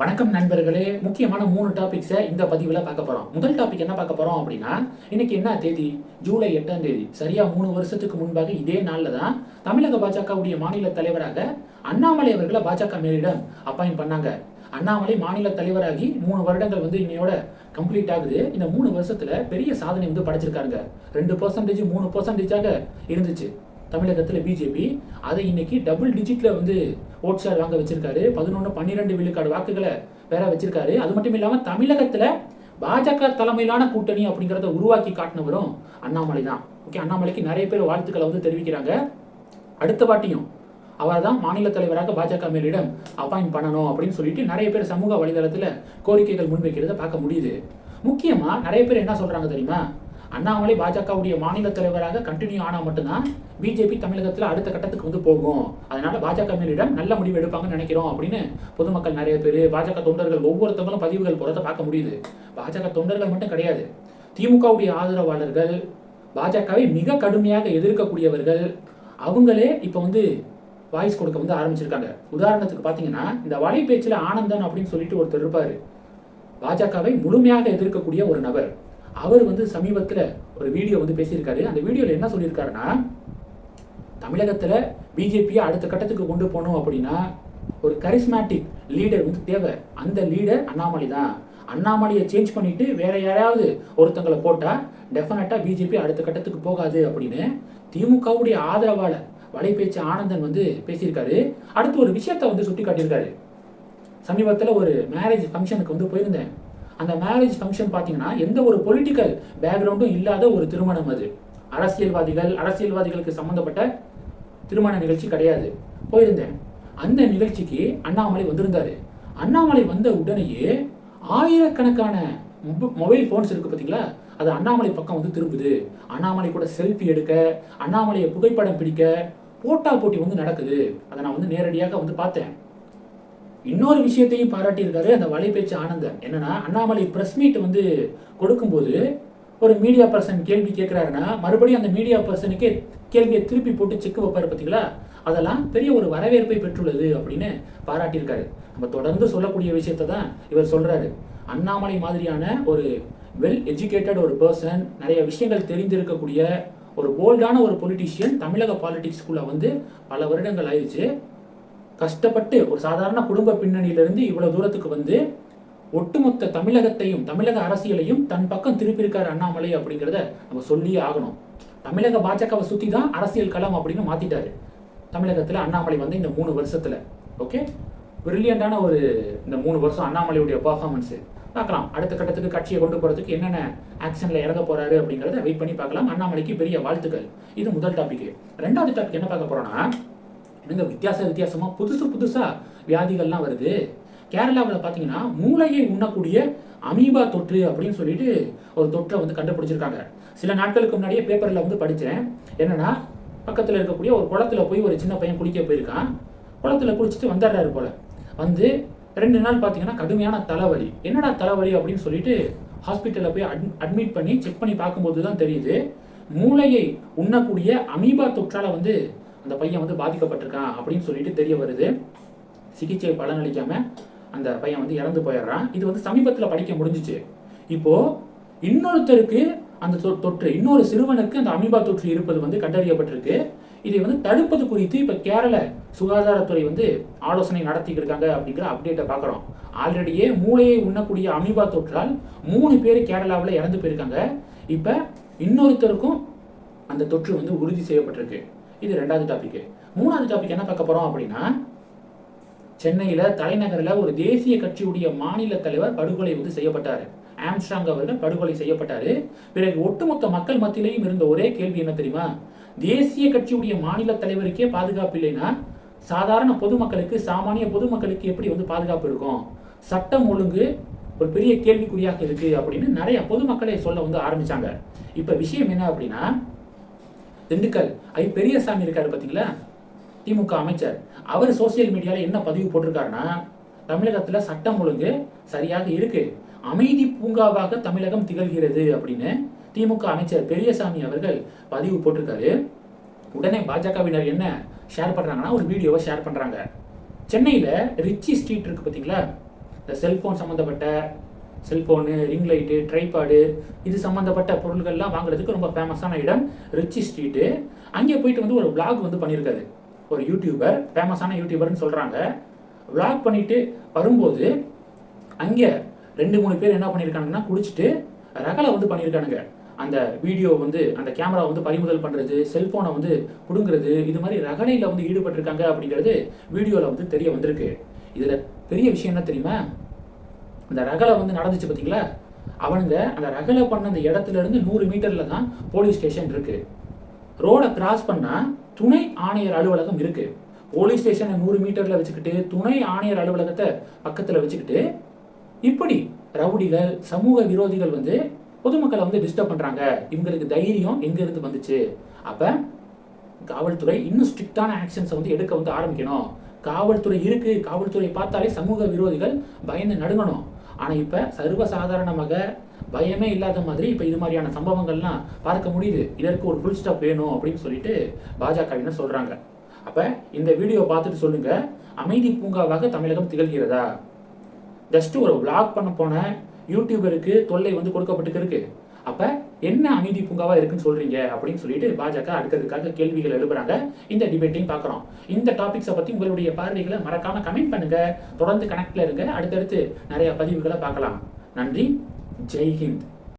வணக்கம் நண்பர்களே. முக்கியமான மூணு டாபிக்ஸை இந்த பதிவில் பார்க்க போகிறோம் முதல் டாபிக் என்ன பார்க்க போகிறோம் அப்படின்னா இன்னைக்கு என்ன தேதி? ஜூலை எட்டாம் தேதி. சரியாக மூணு வருஷத்துக்கு முன்பாக இதே நாளில் தான் தமிழக பாஜகவுடைய மாநில தலைவராக அண்ணாமலை அவர்களை பாஜக மேலிடம் அப்பாயிண்ட் பண்ணாங்க. அண்ணாமலை மாநில தலைவராகி மூணு வருடங்கள் வந்து இன்னையோட கம்ப்ளீட் ஆகுது. இந்த மூணு வருஷத்தில் பெரிய சாதனை வந்து படைச்சிருக்காங்க ரெண்டு பர்சன்டேஜ் மூணு பர்சன்டேஜாக இருந்துச்சு. தமிழகத்தில் பிஜேபி அதை இன்னைக்கு டபுள் டிஜிட்ல வந்து ஓட் ஷேர் வாங்க வச்சிருக்காரு. பதினொன்று பன்னிரெண்டு விழுக்காடு வாக்குகளை வேற வச்சிருக்காரு. அது மட்டும் இல்லாமல் தமிழகத்தில் பாஜக தலைமையிலான கூட்டணி அப்படிங்கிறத உருவாக்கி காட்டினவரும் அண்ணாமலை தான். ஓகே அண்ணாமலைக்கு நிறைய பேர் வாழ்த்துக்களை வந்து தெரிவிக்கிறாங்க. அடுத்த வாட்டியும் அவர் தான் மாநில தலைவராக பாஜக மேலிடம் அப்பாயின் பண்ணணும் அப்படின்னு சொல்லிட்டு நிறைய பேர் சமூக வலைதளத்தில் கோரிக்கைகள் முன்வைக்கிறத பார்க்க முடியுது. முக்கியமாக நிறைய பேர் என்ன சொல்கிறாங்க தெரியுமா? அண்ணாமலை பாஜகவுடைய மாநில தலைவராக கண்டினியூ ஆனால் மட்டும்தான் பிஜேபி தமிழகத்தில் அடுத்த கட்டத்துக்கு வந்து போகும். அதனால பாஜக மேலிடம் நல்ல முடிவு எடுப்பாங்கன்னு நினைக்கிறோம் அப்படின்னு பொதுமக்கள் நிறைய பேர் பாஜக தொண்டர்கள் ஒவ்வொருத்தவங்களும் பதிவுகள் போகிறத பார்க்க முடியுது. பாஜக தொண்டர்கள் மட்டும் கிடையாது. திமுகவுடைய ஆதரவாளர்கள் பாஜகவை மிக கடுமையாக எதிர்க்கக்கூடியவர்கள் அவங்களே இப்போ வந்து வாய்ஸ் கொடுக்க வந்து ஆரம்பிச்சிருக்காங்க. உதாரணத்துக்கு பார்த்தீங்கன்னா இந்த வலை பேச்சில் ஆனந்தன் அப்படின்னு சொல்லிட்டு ஒருத்தர் இருப்பார். பாஜகவை முழுமையாக எதிர்க்கக்கூடிய ஒரு நபர். அவர் வந்து சமீபத்தில் ஒரு வீடியோ வந்து பேசியிருக்காரு. அந்த வீடியோவில் என்ன சொல்லியிருக்காருன்னா தமிழகத்தில் பிஜேபியை அடுத்த கட்டத்துக்கு கொண்டு போகணும் அப்படின்னா ஒரு கரிஸ்மேட்டிக் லீடர் வந்து தேவை. அந்த லீடர் அண்ணாமலை தான். அண்ணாமலையை சேஞ்ச் பண்ணிட்டு வேற யாராவது ஒருத்தங்களை போட்டால் டெஃபினட்டாக பிஜேபி அடுத்த கட்டத்துக்கு போகாது அப்படின்னு திமுகவுடைய ஆதரவாளர் வலைபேச்சு ஆனந்தன் வந்து பேசியிருக்காரு. அடுத்து ஒரு விஷயத்தை வந்து சுட்டி காட்டியிருக்காரு சமீபத்தில் ஒரு மேரேஜ் ஃபங்க்ஷனுக்கு வந்து போயிருந்தேன். அந்த மேரேஜ் ஃபங்க்ஷன் பார்த்தீங்கன்னா எந்த ஒரு பொலிட்டிக்கல் பேக்ரவுண்டும் இல்லாத ஒரு திருமணம் அது. அரசியல்வாதிகள் அரசியல்வாதிகளுக்கு சம்மந்தப்பட்ட திருமண நிகழ்ச்சி கிடையாது. போயிருந்தேன். அந்த நிகழ்ச்சிக்கு அண்ணாமலை வந்திருந்தாரு. அண்ணாமலை வந்த உடனேயே ஆயிரக்கணக்கான மொபைல் ஃபோன்ஸ் இருக்குது பார்த்தீங்களா? அது அண்ணாமலை பக்கம் வந்து திரும்புது. அண்ணாமலை கூட செல்ஃபி எடுக்க அண்ணாமலையை புகைப்படம் பிடிக்க போட்டா போட்டி வந்து நடக்குது. அதை நான் வந்து நேரடியாக வந்து பார்த்தேன். இன்னொரு விஷயத்தையும் பாராட்டியிருக்காரு அந்த வலைபேச்சு ஆனந்தன். என்னன்னா அண்ணாமலை பிரஸ் மீட் வந்து கொடுக்கும்போது ஒரு மீடியா பர்சன் கேள்வி கேட்குறாருன்னா மறுபடியும் அந்த மீடியா பர்சனுக்கே கேள்வியை திருப்பி போட்டு செக் வைப்பாரு பார்த்தீங்களா அதெல்லாம் பெரிய ஒரு வரவேற்பை பெற்றுள்ளது அப்படின்னு பாராட்டியிருக்காரு. நம்ம தொடர்ந்து சொல்லக்கூடிய விஷயத்தை தான் இவர் சொல்கிறாரு அண்ணாமலை மாதிரியான ஒரு வெல் எஜுகேட்டட் ஒரு பர்சன் நிறைய விஷயங்கள் தெரிந்திருக்கக்கூடிய ஒரு போல்டான ஒரு பொலிட்டிஷியன் தமிழக பாலிடிக்ஸ்குள்ள வந்து பல வருடங்கள் ஆயிடுச்சு. கஷ்டப்பட்டு ஒரு சாதாரண குடும்ப பின்னணியிலிருந்து இவ்வளவு தூரத்துக்கு வந்து ஒட்டுமொத்த தமிழகத்தையும் தமிழக அரசியலையும் தன் பக்கம் திருப்பியிருக்காரு அண்ணாமலை அப்படிங்கிறத நம்ம சொல்லியே ஆகணும். தமிழக பாஜகவை சுற்றி தான் அரசியல் களம் அப்படின்னு மாத்திட்டாரு. தமிழகத்தில் அண்ணாமலை வந்து இந்த மூணு வருஷத்தில் ஓகே பிரில்லியண்டான ஒரு இந்த மூணு வருஷம் அண்ணாமலையுடைய பர்ஃபார்மன்ஸு பார்க்கலாம். அடுத்த கட்டத்துக்கு கட்சியை கொண்டு போகிறதுக்கு என்னென்ன ஆக்ஷனில் இறங்க போகிறாரு அப்படிங்கிறத வெயிட் பண்ணி பார்க்கலாம். அண்ணாமலைக்கு பெரிய வாழ்த்துக்கள். இது முதல் டாபிக் ரெண்டாவது டாபிக் என்ன பார்க்க போகிறோன்னா என்னங்க வித்தியாச வித்தியாசமாக புதுசு புதுசாக வியாதிகள்லாம் வருது. கேரளாவில் பார்த்தீங்கன்னா மூளையை உண்ணக்கூடிய அமீபா தொற்று அப்படின்னு சொல்லிட்டு ஒரு தொற்றை வந்து கண்டுபிடிச்சிருக்காங்க. சில நாட்களுக்கு முன்னாடியே பேப்பரில் வந்து படித்தேன் என்னன்னா பக்கத்தில் இருக்கக்கூடிய ஒரு குளத்துல போய் ஒரு சின்ன பையன் குளிக்க போயிருக்கான். குளத்துல குளிச்சுட்டு வந்துடுறாரு போல். வந்து ரெண்டு நாள் பார்த்தீங்கன்னா கடுமையான தலைவலி. என்னடா தலைவலி அப்படின்னு சொல்லிட்டு ஹாஸ்பிட்டலில் போய் அட் அட்மிட் பண்ணி செக் பண்ணி பார்க்கும்போது தான் தெரியுது மூளையை உண்ணக்கூடிய அமீபா தொற்றால் வந்து அந்த பையன் வந்து பாதிக்கப்பட்டிருக்கான் அப்படின்னு சொல்லிட்டு தெரிய வருது. சிகிச்சை பலனளிக்காம அந்த பையன் வந்து இறந்து போயிடுறான். இது வந்து சமீபத்தில் படிக்க முடிஞ்சிச்சு. இப்போ இன்னொருத்தருக்கு அந்த தொ- தொற்று இன்னொரு சிறுவனுக்கு அந்த அமீபா தொற்று இருப்பது வந்து கண்டறியப்பட்டிருக்கு. இதை வந்து தடுப்பது குறித்து இப்போ கேரள சுகாதாரத்துறை வந்து ஆலோசனை நடத்திட்டு இருக்காங்க அப்படிங்கிற அப்டேட்டை பார்க்குறோம் ஆல்ரெடியே மூளையை உண்ணக்கூடிய அமீபா தொற்றால் மூணு பேர் கேரளாவில் இறந்து போயிருக்காங்க. இப்போ இன்னொருத்தருக்கும் அந்த தொற்று வந்து உறுதி செய்யப்பட்டிருக்கு. இது ரெண்டாவது டாபிக் மூணாவது டாபிக் என்ன பார்க்க போறோம் அப்படின்னா சென்னையில தலைநகர்ல ஒரு தேசிய கட்சியுடைய மாநில தலைவர் படுகொலை வந்து செய்யப்பட்டார். ஆம்ஸ்ட்ராங் அவர்கள் படுகொலை செய்யப்பட்டாரு. பிறகு ஒட்டுமொத்த மக்கள் மத்தியிலையும் இருந்த ஒரே கேள்வி என்ன தெரியுமா? தேசிய கட்சியுடைய மாநில தலைவருக்கே பாதுகாப்பு இல்லைன்னா சாதாரண பொதுமக்களுக்கு சாமானிய பொதுமக்களுக்கு எப்படி வந்து பாதுகாப்பு இருக்கும்? சட்டம் ஒழுங்கு ஒரு பெரிய கேள்விக்குறியாக இருக்குது அப்படின்னு நிறைய பொதுமக்களே சொல்ல வந்து ஆரம்பிச்சாங்க. இப்ப விஷயம் என்ன அப்படின்னா திண்டுக்கல். ஐ பெரியசாமி இருக்காரு பார்த்தீங்களா திமுக அமைச்சர். அவர் சோசியல் மீடியாவில் என்ன பதிவு போட்டிருக்காருன்னா தமிழகத்தில் சட்டம் ஒழுங்கு சரியாக இருக்கு. அமைதி பூங்காவாக தமிழகம் திகழ்கிறது அப்படின்னு திமுக அமைச்சர் பெரியசாமி அவர்கள் பதிவு போட்டிருக்காரு. உடனே பாஜகவினர் என்ன ஷேர் பண்ணுறாங்கன்னா ஒரு வீடியோவை ஷேர் பண்ணுறாங்க சென்னையில் ரிச்சி ஸ்ட்ரீட் இருக்கு பார்த்தீங்களா இந்த செல்ஃபோன் சம்மந்தப்பட்ட செல்ஃபோனு ரிங் லைட்டு ட்ரைபாடு இது சம்மந்தப்பட்ட பொருள்கள்லாம் வாங்குறதுக்கு ரொம்ப ஃபேமஸான இடம் ரிச்சி ஸ்ட்ரீட்டு அங்கே போயிட்டு வந்து ஒரு vlog வந்து பண்ணியிருக்காரு ஒரு யூடியூபர் ஃபேமஸான யூடியூபர்னு சொல்கிறாங்க விளாக் பண்ணிட்டு வரும்போது அங்கே ரெண்டு மூணு பேர் என்ன பண்ணியிருக்கானுங்கன்னா குடிச்சிட்டு ரகலை வந்து பண்ணியிருக்கானுங்க அந்த வீடியோ வந்து அந்த கேமரா வந்து பறிமுதல் பண்ணுறது செல்ஃபோனை வந்து பிடுங்குறது இது மாதிரி ரகலையில் வந்து ஈடுபட்டிருக்காங்க அப்படிங்கிறது வீடியோவில் வந்து தெரிய வந்திருக்கு. இதில் பெரிய விஷயம் என்ன தெரியுமா? அந்த ரகலை வந்து நடந்துச்சு பார்த்தீங்களா? அவனுங்க அந்த ரகலை பண்ண அந்த இடத்துல இருந்து நூறு மீட்டரில் தான் போலீஸ் ஸ்டேஷன் இருக்குது ரோடை கிராஸ் பண்ணால் துணை ஆணையர் அலுவலகம் இருக்குது போலீஸ் ஸ்டேஷனை நூறு மீட்டரில் வச்சுக்கிட்டு துணை ஆணையர் அலுவலகத்தை பக்கத்தில் வச்சுக்கிட்டு இப்படி ரவுடிகள் சமூக விரோதிகள் வந்து பொதுமக்களை வந்து டிஸ்டர்ப் பண்ணுறாங்க இவங்களுக்கு தைரியம் எங்கேருந்து வந்துச்சு? அப்போ காவல்துறை இன்னும் ஸ்ட்ரிக்டான ஆக்ஷன்ஸை வந்து எடுக்க வந்து ஆரம்பிக்கணும். காவல்துறை இருக்குது காவல்துறை பார்த்தாலே சமூக விரோதிகள் பயந்து நடுங்கணும். ஆனால் இப்போ சர்வசாதாரணமாக பயமே இல்லாத மாதிரி இப்போ இது மாதிரியான சம்பவங்கள்லாம் பார்க்க முடியுது. இதற்கு ஒரு ஃபுல் ஸ்டாப் வேணும் அப்படின்னு சொல்லிட்டு பாஜகவினர் சொல்கிறாங்க அப்போ இந்த வீடியோ பார்த்துட்டு சொல்லுங்க. அமைதி பூங்காவாக தமிழகம் திகழ்கிறதா? ஜஸ்ட் ஒரு பிளாக் பண்ண போன யூடியூபருக்கு தொல்லை வந்து கொடுக்கப்பட்டு இருக்கு அப்போ என்ன அமைதி பூங்காவா இருக்குன்னு சொல்றீங்க அப்படின்னு சொல்லிட்டு பாஜக அடுக்கிறதுக்காக கேள்விகள் எழுப்புறாங்க. இந்த டிபேட்டையும் பார்க்குறோம். இந்த டாபிக்ஸை பத்தி உங்களுடைய பார்வைகளை மறக்காம கமெண்ட் பண்ணுங்க. தொடர்ந்து கனெக்ட்ல இருங்க. அடுத்தடுத்து நிறைய பதிவுகளை பார்க்கலாம். நன்றி. ஜெய்ஹிந்த்